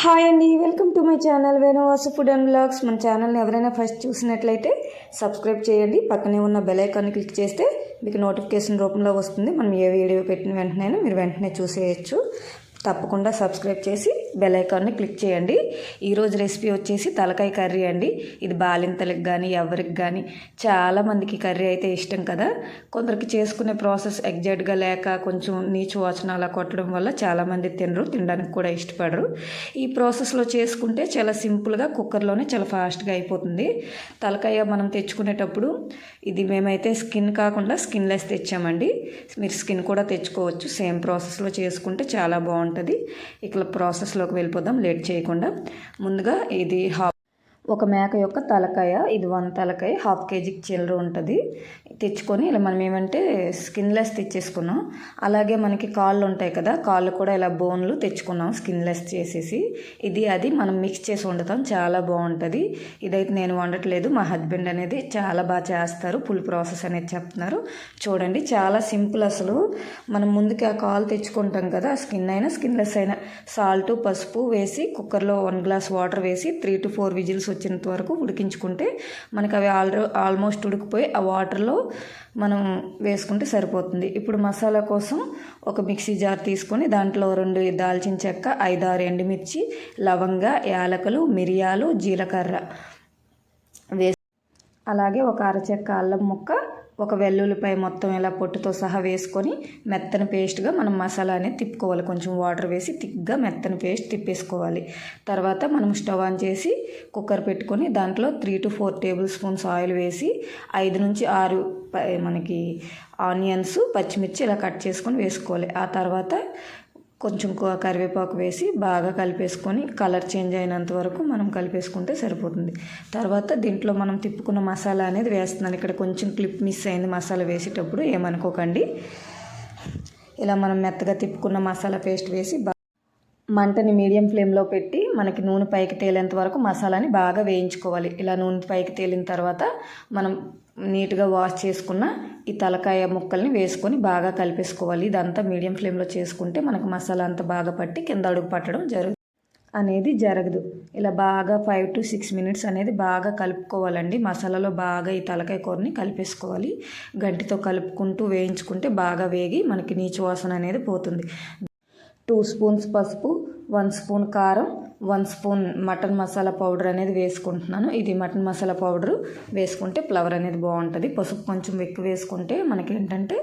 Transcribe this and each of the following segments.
Hi అండి welcome to my channel Venuvasu food and blogs మన ఛానల్ని ఎవరైనా ఫస్ట్ చూసినట్లయితే సబ్స్క్రైబ్ చేయండి. పక్కనే ఉన్న బెల్ ఐకాన్ని క్లిక్ చేస్తే మీకు నోటిఫికేషన్ రూపంలో వస్తుంది. మనం ఏ వీడియో పెట్టిన వెంటనే మీరు వెంటనే చూసేయచ్చు. తప్పకుండా సబ్స్క్రైబ్ చేసి బెల్ ఐకాన్ని క్లిక్ చేయండి. ఈరోజు రెసిపీ వచ్చేసి తలకాయ కర్రీ అండి. ఇది బాలింతలకు కానీ ఎవరికి కానీ చాలామందికి కర్రీ అయితే ఇష్టం కదా. కొందరికి చేసుకునే ప్రాసెస్ ఎగ్జాక్ట్గా లేక కొంచెం నీచు వాచన అలా కొట్టడం వల్ల చాలామంది తినరు తినడానికి కూడా ఇష్టపడరు. ఈ ప్రాసెస్లో చేసుకుంటే చాలా సింపుల్గా కుక్కర్లోనే చాలా ఫాస్ట్గా అయిపోతుంది. తలకాయ మనం తెచ్చుకునేటప్పుడు ఇది మేమైతే స్కిన్ కాకుండా స్కిన్లెస్ తెచ్చామండి. మీరు స్కిన్ కూడా తెచ్చుకోవచ్చు. సేమ్ ప్రాసెస్లో చేసుకుంటే చాలా బాగుంటుంది. ఇట్లా ప్రాసెస్లోకి వెళ్ళిపోదాం. లేట్ చేయకుండా. ముందుగా ఇది హాఫ్ ఒక మేక యొక్క తలకాయ ఇది వన్ తలకాయ హాఫ్ కేజీకి చిల్లర ఉంటుంది. తెచ్చుకొని ఇలా మనం ఏమంటే స్కిన్లెస్ తెచ్చేసుకున్నాం. అలాగే మనకి కాళ్ళు ఉంటాయి కదా కాళ్ళు కూడా ఇలా బోన్లు తెచ్చుకున్నాం స్కిన్లెస్ చేసేసి. ఇది అది మనం మిక్స్ చేసి వండుతాం చాలా బాగుంటుంది. ఇదైతే నేను వండట్లేదు మా హస్బెండ్ అనేది చాలా బాగా చేస్తారు ఫుల్ ప్రాసెస్ అనేది చెప్తున్నారు. చూడండి చాలా సింపుల్ అసలు. మనం ముందుకి ఆ కాలు తెచ్చుకుంటాం కదా స్కిన్ అయినా స్కిన్లెస్ అయినా. సాల్ట్ పసుపు వేసి కుక్కర్లో వన్ గ్లాస్ వాటర్ వేసి త్రీ టు ఫోర్ విజిల్స్ వచ్చినంత వరకు ఉడికించుకుంటే మనకి అవి ఆల్ ఆల్మోస్ట్ ఉడికిపోయి ఆ వాటర్లో మనం వేసుకుంటే సరిపోతుంది. ఇప్పుడు మసాలా కోసం ఒక మిక్సీ జార్ తీసుకొని దాంట్లో రెండు దాల్చిన చెక్క ఐదారు ఎండుమిర్చి లవంగ యాలకులు మిరియాలు జీలకర్ర వేసి అలాగే ఒక అరచెక్క అల్లం ముక్క ఒక వెల్లుల్లిపాయ మొత్తం ఇలా పొట్టుతో సహా వేసుకొని మెత్తని పేస్ట్గా మనం మసాలా అనేది తిప్పుకోవాలి. కొంచెం వాటర్ వేసి థిక్గా మెత్తని పేస్ట్ తిప్పేసుకోవాలి. తర్వాత మనం స్టవ్ ఆన్ చేసి కుక్కర్ పెట్టుకొని దాంట్లో three to four tablespoons oil వేసి ఐదు నుంచి ఆరు మనకి ఆనియన్స్ పచ్చిమిర్చి ఇలా కట్ చేసుకొని వేసుకోవాలి. ఆ తర్వాత కొంచెం కరివేపాకు వేసి బాగా కలిపేసుకొని కలర్ చేంజ్ అయినంత వరకు మనం కలిపేసుకుంటే సరిపోతుంది. తర్వాత దీంట్లో మనం తిప్పుకున్న మసాలా అనేది వేస్తున్నాను. ఇక్కడ కొంచెం క్లిప్ మిస్ అయింది మసాలా వేసేటప్పుడు ఏమనుకోకండి. ఇలా మనం మెత్తగా తిప్పుకున్న మసాలా పేస్ట్ వేసి మంటని మీడియం ఫ్లేమ్లో పెట్టి మనకి నూనె పైకి తేలేంత వరకు మసాలాని బాగా వేయించుకోవాలి. ఇలా నూనె పైకి తేలిన తర్వాత మనం నీట్గా వాష్ చేసుకున్న ఈ తలకాయ ముక్కల్ని వేసుకొని బాగా కలిపేసుకోవాలి. ఇదంతా మీడియం ఫ్లేమ్లో చేసుకుంటే మనకు మసాలా అంతా బాగా పట్టి కింద అడుగు పట్టడం జరుగు అనేది జరగదు. ఇలా బాగా ఫైవ్ టు సిక్స్ మినిట్స్ అనేది బాగా కలుపుకోవాలండి. మసాలాలో బాగా ఈ తలకాయ కూరని కలిపేసుకోవాలి. గంటితో కలుపుకుంటూ వేయించుకుంటే బాగా వేగి మనకి నీచు వాసన అనేది పోతుంది. టూ స్పూన్స్ పసుపు వన్ స్పూన్ కారం one spoon mutton masala powder అనేది వేసుకుంటున్నాను. ఇది మటన్ మసాలా పౌడర్ వేసుకుంటే ఫ్లవర్ అనేది బాగుంటుంది. పసుపు కొంచెం ఎక్కువ వేసుకుంటే మనకి ఏంటంటే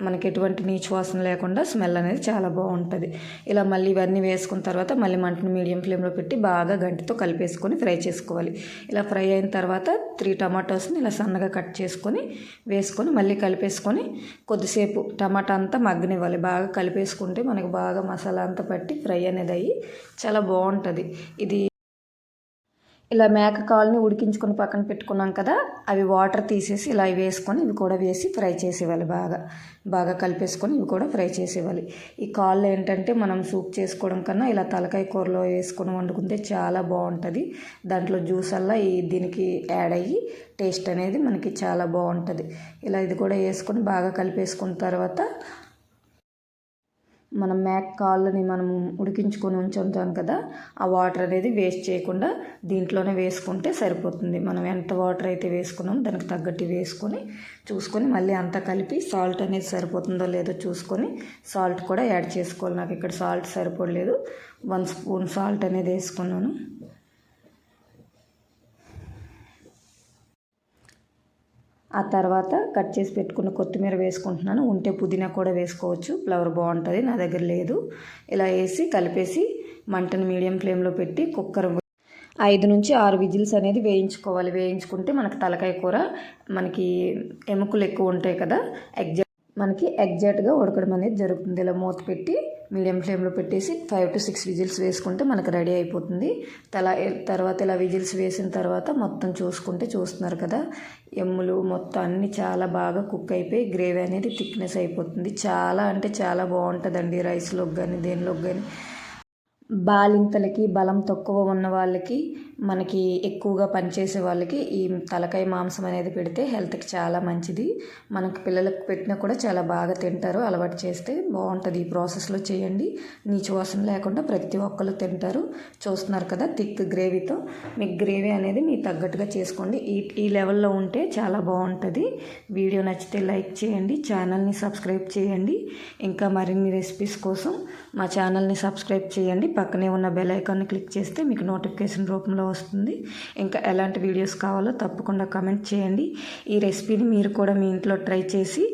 మనకి ఎటువంటి నీచు వాసన లేకుండా స్మెల్ అనేది చాలా బాగుంటుంది. ఇలా మళ్ళీ ఇవన్నీ వేసుకున్న తర్వాత మళ్ళీ మంటను మీడియం ఫ్లేమ్లో పెట్టి బాగా గంటితో కలిపేసుకొని ఫ్రై చేసుకోవాలి. ఇలా ఫ్రై అయిన తర్వాత త్రీ టమాటోస్ని ఇలా సన్నగా కట్ చేసుకొని వేసుకొని మళ్ళీ కలిపేసుకొని కొద్దిసేపు టమాటా అంతా మగ్గనివ్వాలి. బాగా కలిపేసుకుంటే మనకు బాగా మసాలా అంతా పట్టి ఫ్రై అనేది అయ్యి చాలా బాగుంటుంది. ఇది ఇలా మేక కాల్ని ఉడికించుకొని పక్కన పెట్టుకున్నాం కదా అవి వాటర్ తీసేసి ఇలా వేసుకొని ఇవి కూడా వేసి ఫ్రై చేసేవాళ్ళు బాగా. బాగా కలిపేసుకొని ఇవి కూడా ఫ్రై చేసేవాలి ఈ కాళ్ళు ఏంటంటే మనం సూప్ చేసుకోవడం కన్నా ఇలా తలకాయ కూరలో వేసుకొని వండుకుంటే చాలా బాగుంటుంది. దాంట్లో జ్యూస్ అలా ఈ దీనికి యాడ్ అయ్యి టేస్ట్ అనేది మనకి చాలా బాగుంటుంది. ఇలా ఇది కూడా వేసుకొని బాగా కలిపేసుకున్న తర్వాత మనం మేక కాళ్ళని మనం ఉడికించుకొని ఉంచుతాం కదా ఆ వాటర్ అనేది వేస్ట్ చేయకుండా దీంట్లోనే వేసుకుంటే సరిపోతుంది. మనం ఎంత వాటర్ అయితే వేసుకున్నామో దానికి తగ్గట్టు వేసుకొని చూసుకొని మళ్ళీ అంతా కలిపి సాల్ట్ అనేది సరిపోతుందో లేదో చూసుకొని సాల్ట్ కూడా యాడ్ చేసుకోవాలి. నాకు ఇక్కడ సాల్ట్ సరిపోలేదు. వన్ స్పూన్ సాల్ట్ అనేది వేసుకున్నాను. ఆ తర్వాత కట్ చేసి పెట్టుకున్న కొత్తిమీర వేసుకుంటున్నాను. ఉంటే పుదీనా కూడా వేసుకోవచ్చు. ఫ్లవర్ బాగుంటుంది నా దగ్గర లేదు. ఇలా వేసి కలిపేసి మంటను మీడియం ఫ్లేమ్లో పెట్టి కుక్కర్ ఐదు నుంచి ఆరు విజిల్స్ అనేది వేయించుకోవాలి. వేయించుకుంటే మనకి తలకాయ కూర మనకి ఎముకలు ఎక్కువ ఉంటాయి కదా ఎగ్జాక్ట్ మనకి ఎగ్జాక్ట్గా ఉడకడం అనేది జరుగుతుంది. ఇలా మూత పెట్టి మీడియం ఫ్లేమ్లో పెట్టేసి ఫైవ్ టు సిక్స్ విజిల్స్ వేసుకుంటే మనకు రెడీ అయిపోతుంది. తల తర్వాత ఇలా విజిల్స్ వేసిన తర్వాత మొత్తం చూసుకుంటే చూస్తున్నారు కదా ఎమ్ములు మొత్తం అన్నీ చాలా బాగా కుక్ అయిపోయి గ్రేవీ అనేది థిక్నెస్ అయిపోతుంది. చాలా అంటే చాలా బాగుంటుందండి రైస్లోకి కానీ దేనిలోకి కానీ బాలింతలకి బలం తక్కువ ఉన్న వాళ్ళకి మనకి ఎక్కువగా పనిచేసే వాళ్ళకి ఈ తలకాయ మాంసం అనేది పెడితే హెల్త్కి చాలా మంచిది. మనకు పిల్లలకు పెట్టినా కూడా చాలా బాగా తింటారు. అలవాటు చేస్తే బాగుంటుంది. ఈ ప్రాసెస్లో చేయండి. నీచు వాసన లేకుండా ప్రతి ఒక్కరు తింటారు. చూస్తున్నారు కదా థిక్ గ్రేవీతో. మీకు గ్రేవీ అనేది మీ తగ్గట్టుగా చేసుకోండి. ఈ ఈ లెవెల్లో ఉంటే చాలా బాగుంటుంది. వీడియో నచ్చితే లైక్ చేయండి. ఛానల్ని సబ్స్క్రైబ్ చేయండి. ఇంకా మరిన్ని రెసిపీస్ కోసం మా ఛానల్ని సబ్స్క్రైబ్ చేయండి. పక్కనే ఉన్న బెల్ ఐకాన్ని క్లిక్ చేస్తే మీకు నోటిఫికేషన్ రూపంలో రూపంలో వస్తుంది. ఇంకా ఎలాంటి వీడియోస్ కావాలో తప్పకుండా కమెంట్ చేయండి. ఈ రెసిపీని మీరు కూడా మీ ఇంట్లో ట్రై చేసి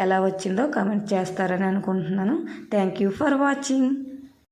ఎలా వచ్చిందో కమెంట్ చేస్తారని అనుకుంటున్నాను. Thank you for watching